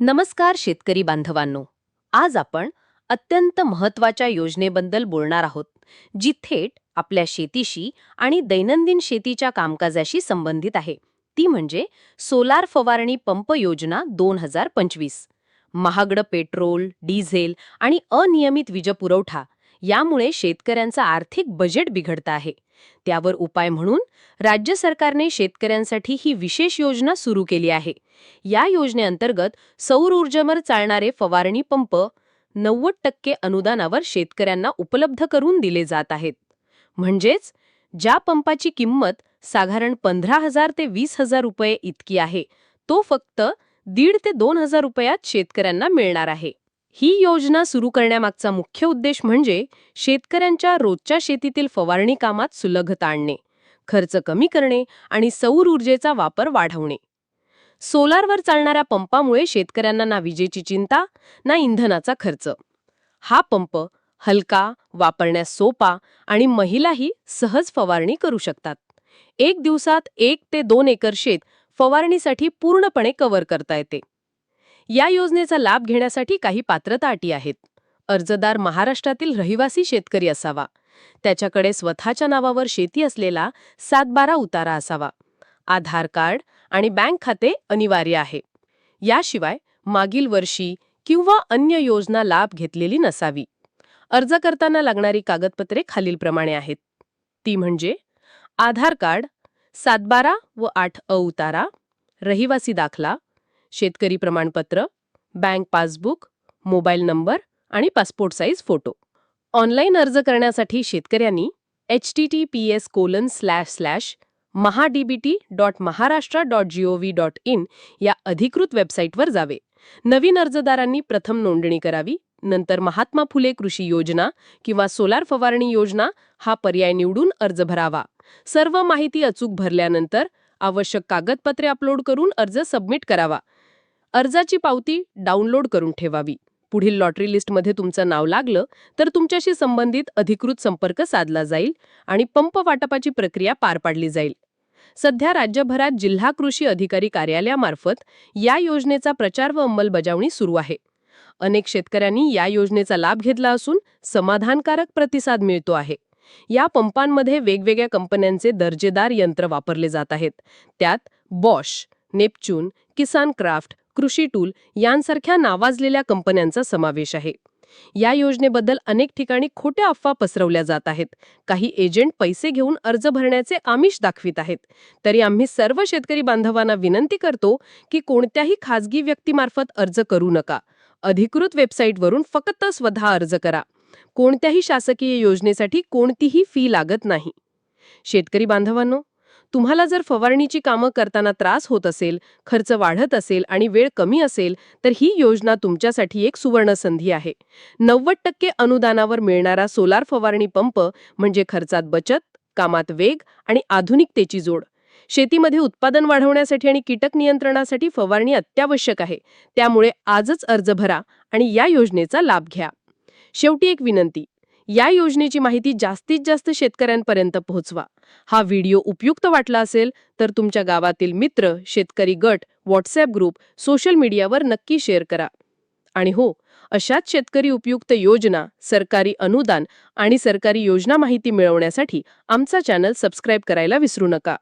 नमस्कार शेतकरी बांधवांनो. आज आपण अत्यंत महत्त्वाच्या योजनेबद्दल बोलणार आहोत जी थेट आपल्या शेतीशी आणि दैनंदिन शेतीच्या कामकाजाशी संबंधित आहे. ती म्हणजे सोलार फवारणी पंप योजना दोन हजार पंचवीस. महागडं पेट्रोल डिझेल आणि अनियमित वीजपुरवठा यामुळे शेतकऱ्यांचं आर्थिक बजेट बिघडतं आहे. त्यावर उपाय म्हणून राज्य सरकारने शेतकऱ्यांसाठी ही विशेष योजना सुरू केली आहे. या योजनेअंतर्गत सौर ऊर्जेवर चालणारे फवारणी पंप नव्वद टक्के अनुदानावर शेतकऱ्यांना उपलब्ध करून दिले जात आहेत. म्हणजेच ज्या पंपाची किंमत साधारण पंधरा हजार ते वीस हजार रुपये इतकी आहे तो फक्त दीड ते दोन हजार रुपयात शेतकऱ्यांना मिळणार आहे. ही योजना सुरू करण्यामागचा मुख्य उद्देश म्हणजे शेतकऱ्यांच्या रोजच्या शेतीतील फवारणी कामात सुलभता आणणे खर्च कमी करणे आणि सौर ऊर्जेचा वापर वाढवणे. सोलारवर चालणाऱ्या पंपामुळे शेतकऱ्यांना ना विजेची चिंता ना इंधनाचा खर्च. हा पंप हलका वापरण्यास सोपा आणि महिलाही सहज फवारणी करू शकतात. एक दिवसात एक ते दोन एकर शेत फवारणीसाठी पूर्णपणे कव्हर करता येते. या योजनेचा लाभ घेण्यासाठी काही पात्रता अटी आहेत. अर्जदार महाराष्ट्रातील रहिवासी शेतकरी असावा. त्याच्याकडे स्वतःच्या नावावर शेती असलेला सातबारा उतारा असावा. आधार कार्ड आणि बँक खाते अनिवार्य आहे. याशिवाय मागील वर्षी किंवा अन्य योजना लाभ घेतलेली नसावी. अर्ज करताना लागणारी कागदपत्रे खालीलप्रमाणे आहेत. ती म्हणजे आधार कार्ड सातबारा व आठ अ उतारा रहिवासी दाखला शेतकरी प्रमाणपत्र बँक पासबुक मोबाईल नंबर आणि पासपोर्ट साईज फोटो. ऑनलाईन अर्ज करण्यासाठी शेतकऱ्यांनी H T T P S colon slash slash MahaDBT dot Maharashtra dot gov dot in या अधिकृत वेबसाईटवर जावे. नवीन अर्जदारांनी प्रथम नोंदणी करावी नंतर महात्मा फुले कृषी योजना किंवा सोलार फवारणी योजना हा पर्याय निवडून अर्ज भरावा. सर्व माहिती अचूक भरल्यानंतर आवश्यक कागदपत्रे अपलोड करून अर्ज सबमिट करावा. अर्जाची पावती डाउनलोड करून ठेवावी. पुढील लॉटरी लिस्टमध्ये तुमचं नाव लागलं तर तुमच्याशी संबंधित अधिकृत संपर्क साधला जाईल आणि पंप वाटपाची प्रक्रिया पार पाडली जाईल. सध्या राज्यभरात जिल्हा कृषी अधिकारी कार्यालयामार्फत या योजनेचा प्रचार व अंमलबजावणी सुरू आहे. अनेक शेतकऱ्यांनी या योजनेचा लाभ घेतला असून समाधानकारक प्रतिसाद मिळतो आहे. या पंपांमध्ये वेगवेगळ्या कंपन्यांचे दर्जेदार यंत्र वापरले जात आहेत. त्यात बॉश नेपच्यून किसान क्राफ्ट कृषी टूल यांसारख्या नावाजलेल्या कंपन्यांचा समावेश आहे. या योजनेबद्दल अनेक ठिकाणी खोट्या अफवा पसरवल्या जात आहेत. काही एजंट पैसे घेऊन अर्ज भरण्याचे आमिष दाखवित आहेत. तरी आम्ही सर्व शेतकरी बांधवांना विनंती करतो की कोणत्याही खाजगी व्यक्तीमार्फत अर्ज करू नका. अधिकृत वेबसाईटवरून फक्त स्वतः अर्ज करा. कोणत्याही शासकीय योजनेसाठी कोणतीही फी लागत नाही. शेतकरी बांधवांनो तुम्हाला जर फवारणीची कामं करताना त्रास होत असेल खर्च वाढत असेल आणि वेळ कमी असेल तर ही योजना तुमच्यासाठी एक सुवर्ण संधी आहे. नव्वद टक्के अनुदानावर मिळणारा सोलार फवारणी पंप म्हणजे खर्चात बचत कामात वेग आणि आधुनिकतेची जोड. शेतीमध्ये उत्पादन वाढवण्यासाठी आणि कीटक नियंत्रणासाठी फवारणी अत्यावश्यक आहे. त्यामुळे आजच अर्ज भरा आणि या योजनेचा लाभ घ्या. शेवटी एक विनंती या योजनेची माहिती जास्तीत जास्त शेतकऱ्यांपर्यंत पोहोचवा. हा व्हिडिओ उपयुक्त वाटला असेल तर तुमच्या गावातील मित्र शेतकरी गट व्हॉट्सॲप ग्रुप सोशल मीडियावर नक्की शेअर करा. आणि हो अशाच शेतकरी उपयुक्त योजना सरकारी अनुदान आणि सरकारी योजना माहिती मिळवण्यासाठी आमचा चॅनल सबस्क्राईब करायला विसरू नका.